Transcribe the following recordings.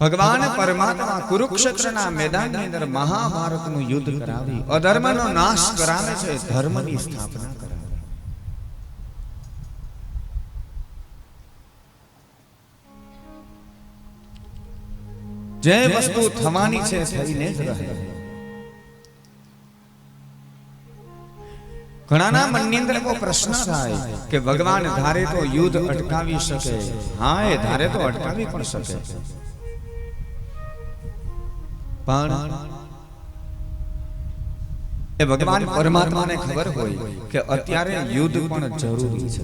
ભગવાન પરમાત્મા કુરુક્ષેત્રના મેદાનની અંદર મહાભારતનું યુદ્ધ કરાવી, અધર્મનો નાશ કરાવે છે, ધર્મની સ્થાપના કરાવે. જે વસ્તુ થવાની છે, થઈને જ રહે. ઘણાના મનની અંદર એવો પ્રશ્ન થાય કે ભગવાન ધારે તો યુદ્ધ અટકાવી શકે? હા, એ ધારે તો અટકાવી પણ શકે. પણ એ ભગવાન પરમાત્માને ખબર હોય કે અત્યારે યુદ્ધ પણ જરૂરી છે.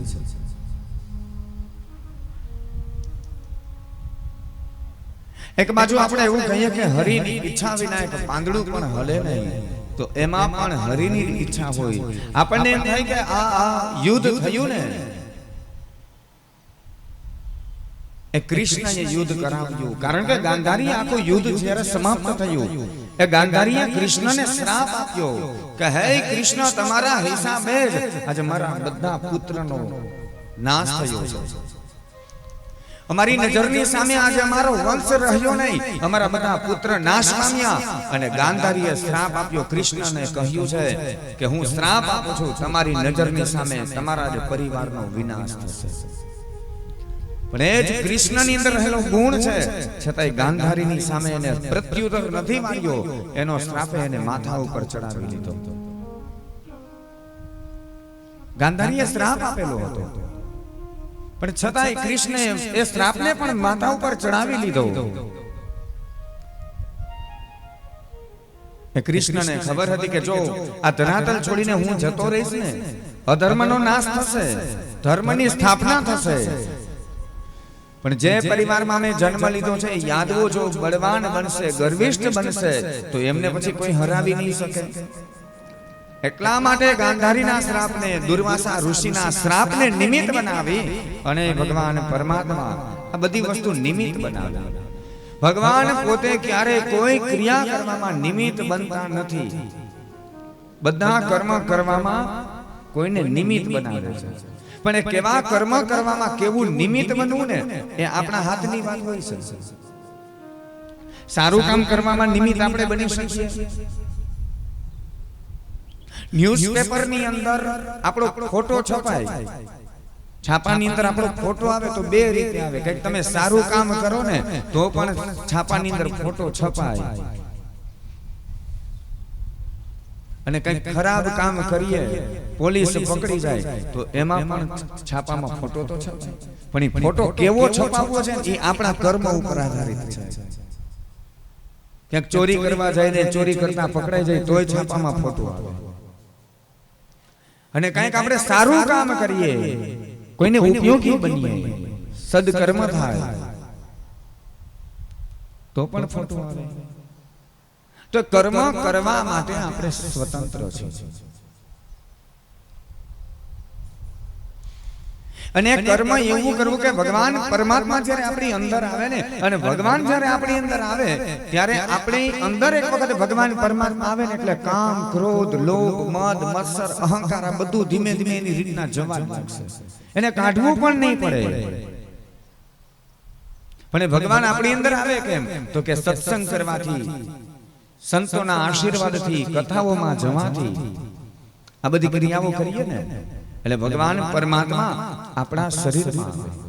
એક બાજુ આપણે એવું કહીએ કે હરિની ઈચ્છા વિના એક પાંદડું પણ હલે નહીં. તો એમાં પણ હરિની ઈચ્છા હોય. આપણને એમ થાય કે આ આ યુદ્ધ થયું ને. એ કૃષ્ણએ યુદ્ધ કરાવ્યું કારણ કે ગાંધારી આખું યુદ્ધ જ્યારે સમાપ્ત થયું એ ગાંધારીએ કૃષ્ણને શ્રાપ આપ્યો કે હે કૃષ્ણ તમારા હિસાબે જ આજે મારા બધા પુત્રનો નાશ થયો છે. અમારી નજરની સામે આજે અમારો વંશ રહ્યો નહીં. અમારા બધા પુત્ર નાશ પામ્યા અને ગાંધારીએ શ્રાપ આપ્યો. કૃષ્ણને કહ્યું છે કે હું શ્રાપ આપું છું. તમારી નજરની સામે તમારા જ પરિવારનો વિનાશ થશે. પણ એ જ કૃષ્ણની અંદર રહેલો ગુણ છે. છતાંય ગાંધારીની સામે એને પ્રત્યુત્તર નથી માર્યો. એનો શ્રાપે એને માથા ઉપર ચડાવી લીધો. ગાંધારીએ શ્રાપ આપેલો હતો. પણ છતાંય કૃષ્ણે એ શ્રાપને પણ માથા ઉપર ચડાવી લીધો. એ કૃષ્ણને ખબર હતી કે જો આ ધરાતલ છોડીને હું જતો રહીશ ને, અધર્મનો નાશ થશે, ધર્મની સ્થાપના થશે. પણ જે પરિવારમાં મેં જન્મ લીધો છે, યાદવો જો બળવાન બનશે, ગર્વિષ્ઠ બનશે, તો એમને પછી કોઈ હરાવી નહીં શકે. એટલા માટે ગાંધારીના શ્રાપને, દુર્વાસા ઋષિના શ્રાપને નિમિત્ત બનાવી અને ભગવાન પરમાત્મા આ બધી વસ્તુ નિમિત્ત બનાવી. ભગવાન પોતે ક્યારે કોઈ ક્રિયા કરવામાં નિમિત્ત બનતા નથી. બધા કર્મ કરવામાં કોઈને નિમિત્ત બનાવે છે. પણ એ કેવા કર્મ કરવામાં કેવું નિમિત્ત બનવું ને એ આપણા હાથની વાત હોય છે. સારું કામ કરવામાં નિમિત્ત આપણે બની શકીએ. ન્યૂઝપેપરની અંદર આપણો ફોટો છપાય. છાપાની અંદર આપણો ફોટો આવે તો બે રીતે આવે. કે તમે સારું કામ કરો ને તો પણ છાપાની અંદર ફોટો છપાય. અને કંઈક ખરાબ કામ કરીએ પોલીસ પકડી જાય તો એમાં પણ છાપામાં ફોટો તો છે. પણ એ ફોટો કેવો છપાવવો છે એ આપણા કર્મ ઉપર આધારિત છે. ક્યાંક ચોરી કરવા જાય ને ચોરી કરતા પકડાઈ જાય તોય છાપામાં ફોટો આવે. અને કંઈક આપણે સારું કામ કરીએ કોઈને ઉપયોગી બનીએ સદકર્મ થાય. તો પણ ફોટો આવે. તો કર્મ કરવા માટે આપણે સ્વતંત્ર છીએ. અને કર્મ એવું કરવું કે ભગવાન પરમાત્મા જ્યારે આપણી અંદર આવે ને અને ભગવાન જ્યારે આપણી અંદર આવે ત્યારે આપણી અંદર એક વખત ભગવાન પરમાત્મા આવે ને એટલે કામ ક્રોધ લોભ મદ મત્સર અહંકાર આ બધું ધીમે ધીમે એની રીતના જવા લાગશે. એને કાઢવું પણ નહીં પડે. પણ ભગવાન આપણી અંદર આવે કેમ? તો કે સત્સંગ કરવાથી. સંતોના આશીર્વાદથી કથાઓમાં જવાથી આ બધી ક્રિયાઓ કરીએ ને એટલે ભગવાન પરમાત્મા આપણા શરીરમાં આવે